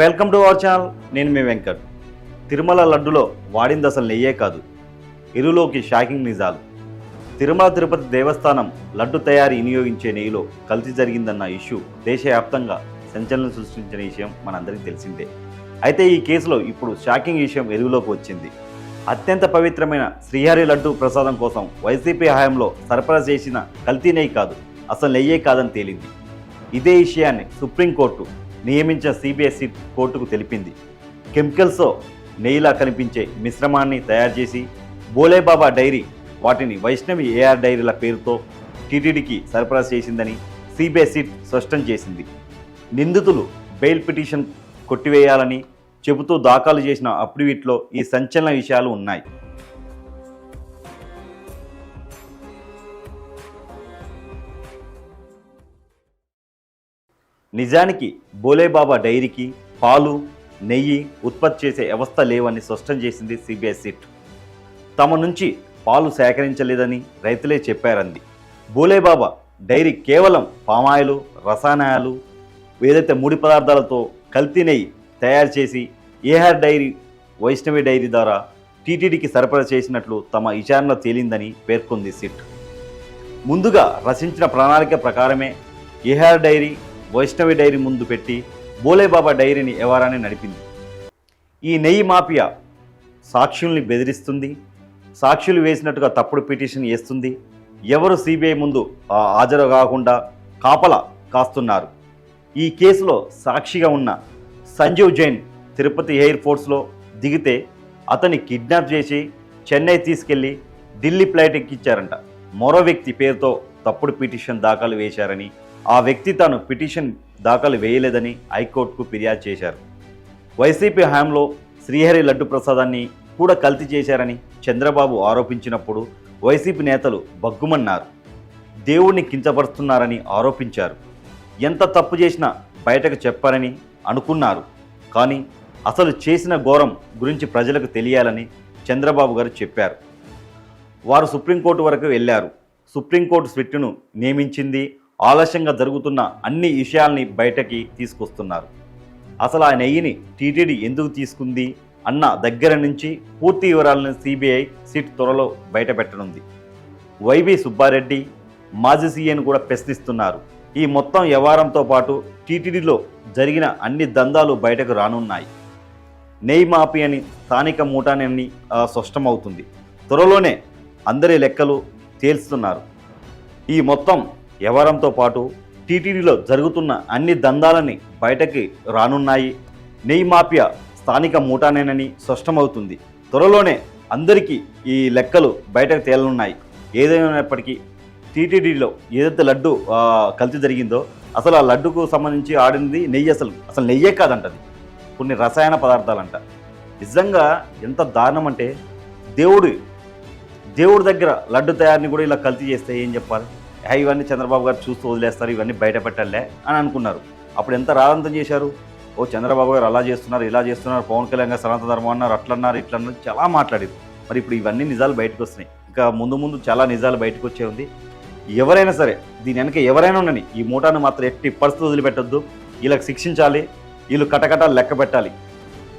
Welcome to our channel. నేను మీ వెంకట్. తిరుమల లడ్డులో వాడింది అసలు నెయ్యే కాదు. ఇరులోకి షాకింగ్ నిజాలు. తిరుమల తిరుపతి దేవస్థానం లడ్డు తయారీ వినియోగించే నెయ్యిలో కల్తీ జరిగిందన్న ఇష్యూ దేశవ్యాప్తంగా సంచలనం సృష్టించిన విషయం మనందరికీ తెలిసిందే. అయితే ఈ కేసులో ఇప్పుడు షాకింగ్ విషయం వెలుగులోకి వచ్చింది. అత్యంత పవిత్రమైన శ్రీహరి లడ్డు ప్రసాదం కోసం వైసీపీ హయాంలో సరఫరా చేసిన కల్తీ నెయ్యి కాదు అసలు నెయ్యే కాదని తేలింది. ఇదే విషయాన్ని సుప్రీంకోర్టు నియమించిన సిబిఎస్ఈ కోర్టుకు తెలిపింది. కెమికల్స్తో నెయ్యిలా కనిపించే మిశ్రమాన్ని తయారు చేసి బోలేబాబా డైరీ వాటిని వైష్ణవి ఏఆర్ డైరీల పేరుతో టీటీడీకి సరఫరా చేసిందని సిబిఎస్ఈ స్పష్టం చేసింది. నిందితులు బెయిల్ పిటిషన్ కొట్టివేయాలని చెబుతూ దాఖలు చేసిన అప్రివిట్లో ఈ సంచలన విషయాలు ఉన్నాయి. నిజానికి బోలేబాబా డైరీకి పాలు నెయ్యి ఉత్పత్తి చేసే వ్యవస్థ లేవని స్పష్టం చేసింది సిబిఎస్ఈ తమ నుంచి పాలు సేకరించలేదని రైతులే చెప్పారంది. బోలేబాబా డైరీ కేవలం పామాయిలు రసాయనాలు ఏదైతే ముడి పదార్థాలతో కల్తీ నెయ్యి తయారు చేసి ఏఆర్ డైరీ వైష్ణవి డైరీ ద్వారా టీటీడీకి సరఫరా చేసినట్లు తమ విచారణ తేలిందని పేర్కొంది సిట్. ముందుగా రచించిన ప్రణాళిక ప్రకారమే ఏఆర్ డైరీ వైష్ణవి డైరీ ముందు పెట్టి బోలేబాబా డైరీని వ్యవహారాన్ని నడిపింది. ఈ నెయ్యి మాఫియా సాక్షుల్ని బెదిరిస్తుంది సాక్షులు వేసినట్టుగా తప్పుడు పిటిషన్ వేస్తుంది ఎవరు సిబిఐ ముందు హాజరు కాకుండా కాపలా కాస్తున్నారు. ఈ కేసులో సాక్షిగా ఉన్న సంజీవ్ జైన్ తిరుపతి ఎయిర్ ఫోర్స్లో దిగితే అతన్ని కిడ్నాప్ చేసి చెన్నై తీసుకెళ్ళి ఢిల్లీ ఫ్లైట్ ఎక్కించారంట. మరో వ్యక్తి పేరుతో తప్పుడు పిటిషన్ దాఖలు వేశారని ఆ వ్యక్తి తాను పిటిషన్ దాఖలు వేయలేదని హైకోర్టుకు ఫిర్యాదు చేశారు. వైసీపీ హయాంలో శ్రీహరి లడ్డు ప్రసాదాన్ని కూడా కల్తీ చేశారని చంద్రబాబు ఆరోపించినప్పుడు వైసీపీ నేతలు బగ్గుమన్నారు దేవుణ్ణి కించపరుస్తున్నారని ఆరోపించారు. ఎంత తప్పు చేసినా బయటకు చెప్పారని అనుకున్నారు. కానీ అసలు చేసిన ఘోరం గురించి ప్రజలకు తెలియాలని చంద్రబాబు గారు చెప్పారు. వారు సుప్రీంకోర్టు వరకు వెళ్ళారు. సుప్రీంకోర్టు స్విట్ను నియమించింది ఆలస్యంగా జరుగుతున్న అన్ని విషయాల్ని బయటకి తీసుకొస్తున్నారు. అసలు ఆ నెయ్యిని టీటీడీ ఎందుకు తీసుకుంది అన్న దగ్గర నుంచి పూర్తి వివరాలను సిబిఐ సిట్ త్వరలో బయటపెట్టనుంది. వైవి సుబ్బారెడ్డి మాజీ సీఎను కూడా ప్రశ్నిస్తున్నారు. ఈ మొత్తం వ్యవహారంతో పాటు టీటీడీలో జరిగిన అన్ని దందాలు బయటకు రానున్నాయి. నెయ్యి మాఫీ అని స్థానిక మూటానని స్పష్టమవుతుంది. త్వరలోనే అందరి లెక్కలు తేల్చుతున్నారు. ఈ మొత్తం వ్యవహారంతో పాటు టీటీడీలో జరుగుతున్న అన్ని దందాలని బయటకి రానున్నాయి. నెయ్యి మాఫియా స్థానిక మూటానేనని స్పష్టమవుతుంది. త్వరలోనే అందరికీ ఈ లెక్కలు బయటకు తేలనున్నాయి. ఏదైనప్పటికీ టీటీడీలో ఏదైతే లడ్డు కల్తీ జరిగిందో అసలు ఆ లడ్డుకు సంబంధించి ఆడింది నెయ్యి అసలు అసలు నెయ్యే కాదంటది. కొన్ని రసాయన పదార్థాలంట. నిజంగా ఎంత దారుణం అంటే దేవుడు దేవుడి దగ్గర లడ్డు తయారీని కూడా ఇలా కల్తీ చేస్తే ఏం చెప్పాలి? ఇవన్నీ చంద్రబాబు గారు చూస్తూ వదిలేస్తారు ఇవన్నీ బయట పెట్టలే అని అనుకున్నారు. అప్పుడు ఎంత రాదంతం చేశారు? ఓ చంద్రబాబు గారు అలా చేస్తున్నారు ఇలా చేస్తున్నారు పవన్ కళ్యాణ్ గారు సనాతన ధర్మం అన్నారు అట్లా అన్నారు ఇట్లా చాలా మాట్లాడారు. మరి ఇప్పుడు ఇవన్నీ నిజాలు బయటకు వస్తున్నాయి. ఇంకా ముందు ముందు చాలా నిజాలు బయటకు వచ్చే ఉంది. ఎవరైనా సరే దీని వెనక ఎవరైనా ఉండని ఈ మూటాను మాత్రం ఎట్టి పరిస్థితి వదిలిపెట్టొద్దు. వీళ్ళకి శిక్షించాలి వీళ్ళు కటకటాలు లెక్క పెట్టాలి.